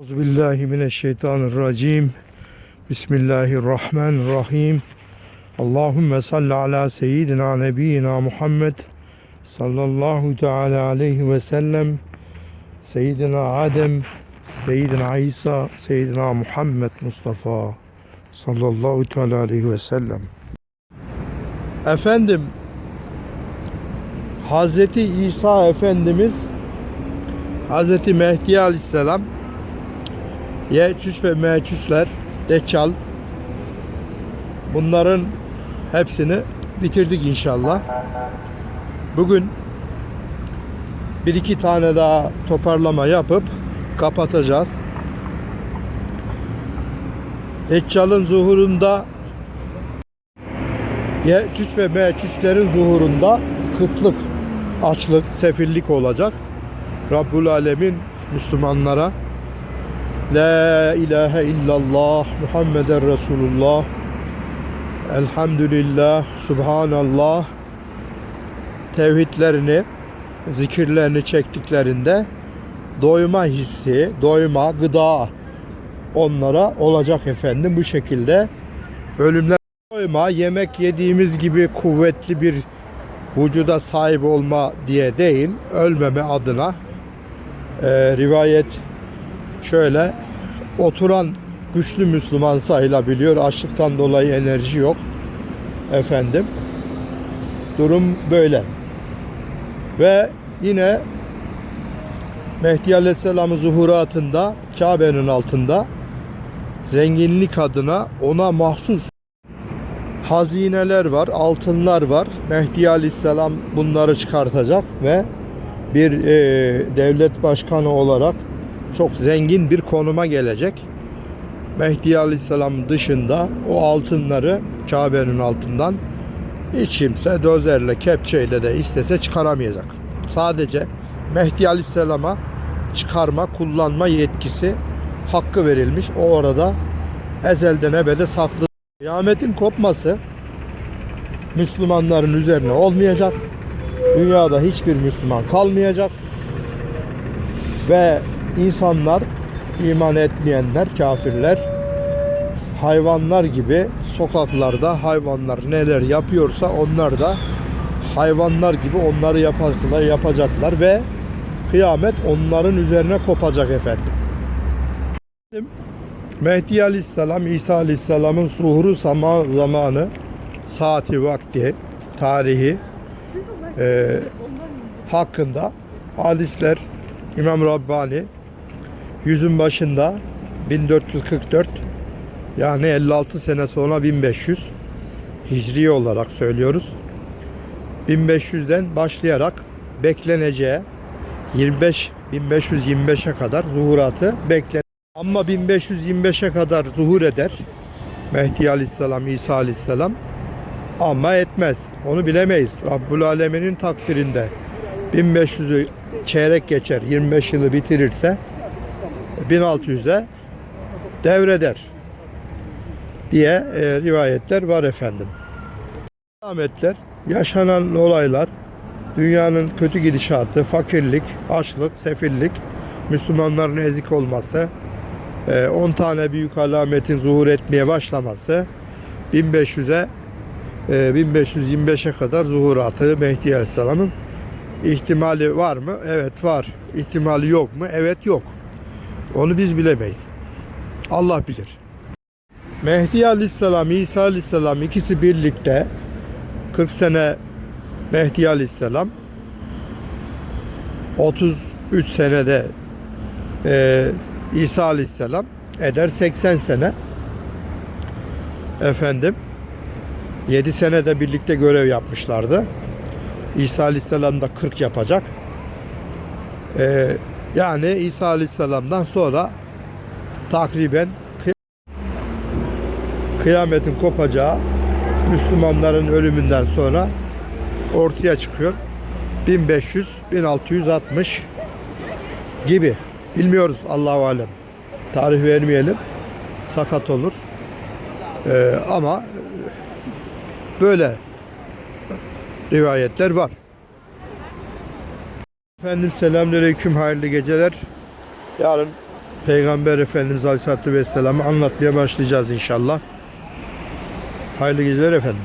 Euzubillahimineşşeytanirracim. Bismillahirrahmanirrahim. Allahümme salli ala seyyidina nebiyyina Muhammed sallallahu teala aleyhi ve sellem. Seyyidina Adem, Seyyidina İsa, Seyyidina Muhammed Mustafa sallallahu teala aleyhi ve sellem. Efendim, Hazreti İsa Efendimiz Hazreti Mehdi Aleyhisselam Yecüc ve Mecücler, Deccal bunların hepsini bitirdik inşallah. Bugün bir iki tane daha toparlama yapıp kapatacağız. Deccal'ın zuhurunda Yecüc ve Mecüclerin zuhurunda kıtlık, açlık, sefillik olacak. Rabbul Alemin Müslümanlara La ilahe illallah Muhammeden Resulullah. Elhamdülillah Subhanallah. Tevhidlerini zikirlerini çektiklerinde doyma hissi, doyma, gıda onlara olacak efendim. Bu şekilde ölümler doyma, yemek yediğimiz gibi kuvvetli bir vücuda sahip olma diye değil, ölmeme adına e, rivayet şöyle oturan güçlü Müslüman sayılabiliyor. Açlıktan dolayı enerji yok. Efendim. Durum böyle. Ve yine Mehdi Aleyhisselam'ın zuhuratında Kabe'nin altında zenginlik adına ona mahsus hazineler var, altınlar var. Mehdi Aleyhisselam bunları çıkartacak ve bir e, devlet başkanı olarak çok zengin bir konuma gelecek. Mehdi Aleyhisselam dışında o altınları Kabe'nin altından hiç kimse dozerle, kepçeyle de istese çıkaramayacak. Sadece Mehdi Aleyhisselam'a çıkarma, kullanma yetkisi hakkı verilmiş. O orada ezelden ebede saklı. Kıyametin kopması Müslümanların üzerine olmayacak. Dünyada hiçbir Müslüman kalmayacak. Ve insanlar iman etmeyenler, kafirler hayvanlar gibi sokaklarda hayvanlar neler yapıyorsa onlar da hayvanlar gibi onları yapacaklar, yapacaklar ve kıyamet onların üzerine kopacak efendim. Mehdi Aleyhisselam, İsa Aleyhisselam'ın zuhuru zaman, zamanı, saati, vakti, tarihi e, hakkında hadisler İmam Rabbani yüzün başında 1444 yani 56 sene sonra 1500 Hicri olarak söylüyoruz. 1500'den başlayarak bekleneceği 25 1525'e kadar zuhuratı beklen. Ama 1525'e kadar zuhur eder Mehdi Aleyhisselam, İsa Aleyhisselam ama etmez. Onu bilemeyiz. Rabbul Alemin'in takdirinde 1500'ü çeyrek geçer, 25 yılı bitirirse 1600'e devreder diye e, rivayetler var efendim. Alametler, yaşanan olaylar, dünyanın kötü gidişatı, fakirlik, açlık, sefillik, Müslümanların ezik olması, e, 10 tane büyük alametin zuhur etmeye başlaması, 1500'e e, 1525'e kadar zuhuratı Mehdi Aleyhisselam'ın ihtimali var mı? Evet var. İhtimali yok mu? Evet yok. Onu biz bilemeyiz. Allah bilir. Mehdi Aleyhisselam, İsa Aleyhisselam ikisi birlikte 40 sene Mehdi Aleyhisselam 33 senede e, İsa Aleyhisselam eder 80 sene efendim 7 senede birlikte görev yapmışlardı. İsa Aleyhisselam da 40 yapacak. Ee, yani İsa Aleyhisselam'dan sonra takriben kıy- kıyametin kopacağı Müslümanların ölümünden sonra ortaya çıkıyor. 1500 1660 gibi. Bilmiyoruz Allahu alem. Tarih vermeyelim. Sakat olur. Ee, ama böyle rivayetler var. Efendim selamünaleyküm hayırlı geceler. Yarın Peygamber Efendimiz Aleyhisselatü Vesselam'ı anlatmaya başlayacağız inşallah. Hayırlı geceler efendim.